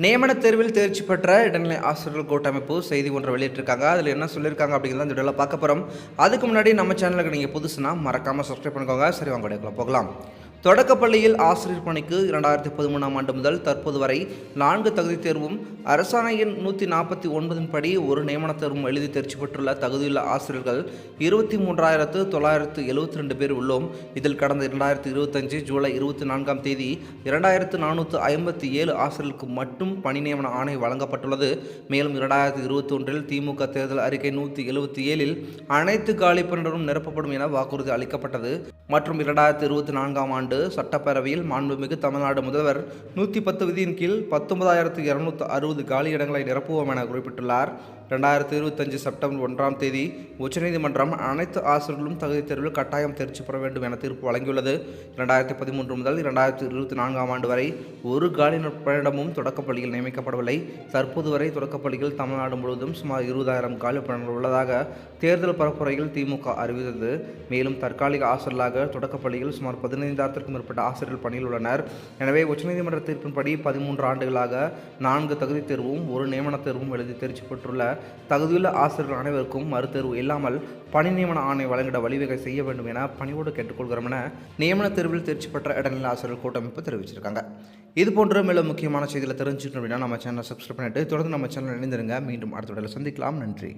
நியமன தேர்வில் தேர்ச்சி பெற்ற இடைநிலை ஆசிரியர்கள் கூட்டமைப்பு செய்தி ஒன்றை வெளியிட்டிருக்காங்க. அதில் என்ன சொல்லியிருக்காங்க அப்படிங்கிறத இந்த வீடியோவில் பார்க்க போகிறோம் அதுக்கு முன்னாடி நம்ம சேனலுக்கு நீங்கள் புதுசுனா மறக்காமல் சப்ஸ்கிரைப் பண்ணிக்கோங்க. சரி வாங்க போகலாம். தொடக்கப்பள்ளியில் ஆசிரியர் பணிக்கு இரண்டாயிரத்தி பதிமூணாம் ஆண்டு முதல் தற்போது வரை நான்கு தகுதி தேர்வும் அரசாணையின் நூற்றி நாற்பத்தி ஒன்பதின் படி ஒரு நியமன தேர்வும் எழுதி தேர்ச்சி பெற்றுள்ள தகுதியுள்ள ஆசிரியர்கள் இருபத்தி மூன்றாயிரத்து தொள்ளாயிரத்து எழுபத்தி ரெண்டு பேர் உள்ளோம். இதில் கடந்த இரண்டாயிரத்து இருபத்தஞ்சு ஜூலை இருபத்தி நான்காம் தேதி இரண்டாயிரத்து நானூற்று ஐம்பத்தி ஏழு ஆசிரியர்களுக்கு மட்டும் பணி நியமன ஆணை வழங்கப்பட்டுள்ளது. மேலும் இரண்டாயிரத்தி இருபத்தி ஒன்றில் திமுக தேர்தல் அறிக்கை நூற்றி எழுபத்தி ஏழில் அனைத்து காலி பணியிடரும் நிரப்பப்படும் என வாக்குறுதி அளிக்கப்பட்டது. மற்றும் இரண்டாயிரத்து இருபத்தி நான்காம் ஆண்டு ஆண்டு சட்டப்பேரவையில் மாண்புமிகு தமிழ்நாடு முதல்வர் நூற்றி பத்து விதியின் கீழ் பத்தொன்பதாயிரத்து இருநூத்தி அறுபது காலி இடங்களை நிரப்புவோம் என குறிப்பிட்டுள்ளார். ரெண்டாயிரத்தி இருபத்தஞ்சு செப்டம்பர் ஒன்றாம் தேதி உச்சநீதிமன்றம் அனைத்து ஆசிரியர்களும் தகுதி தேர்வில் கட்டாயம் தேர்ச்சி பெற வேண்டும் என தீர்ப்பு வழங்கியுள்ளது. இரண்டாயிரத்தி பதிமூன்று முதல் இரண்டாயிரத்தி இருபத்தி நான்காம் ஆண்டு வரை ஒரு காலி பணியிடமும் தொடக்கப்பள்ளியில் நியமிக்கப்படவில்லை. தற்போது வரை தொடக்கப்பள்ளியில் தமிழ்நாடு முழுவதும் சுமார் இருபதாயிரம் காலி பணிகள் உள்ளதாக தேர்தல் பரப்புரையில் திமுக அறிவித்தது. மேலும் தற்காலிக ஆசிரியர்களாக தொடக்கப்பள்ளியில் சுமார் பதினைந்தாயிரத்திற்கும் மேற்பட்ட ஆசிரியர்கள் பணியில் உள்ளனர். எனவே உச்சநீதிமன்ற தீர்ப்பின்படி பதிமூன்று ஆண்டுகளாக நான்கு தகுதி தேர்வும் ஒரு நியமன தேர்வும் எழுதி தேர்ச்சி பெற்றுள்ள தகுதியுள்ள ஆசிரியர்கள் அனைவருக்கும் மறுதேர்வு இல்லாமல் பணி நியமன ஆணை வழங்கிட வழிவகை செய்ய வேண்டும் என பணிவோடு கேட்டுக்கொள்கிறோம் என நியமன தேர்வில் தேர்ச்சி பெற்ற இடைநிலை ஆசிரியர்கள் கூட்டமைப்பு தெரிவிச்சிருக்காங்க. இது போன்ற மேலும் முக்கியமான செய்திகளை தெரிஞ்சுக்கணும் அப்படின்னா நம்ம சேனலை சப்ஸ்கிரைப் பண்ணிட்டு தொடர்ந்து நம்ம சேனல் இணைந்திருங்க. மீண்டும் அடுத்த சந்திக்கலாம். நன்றி.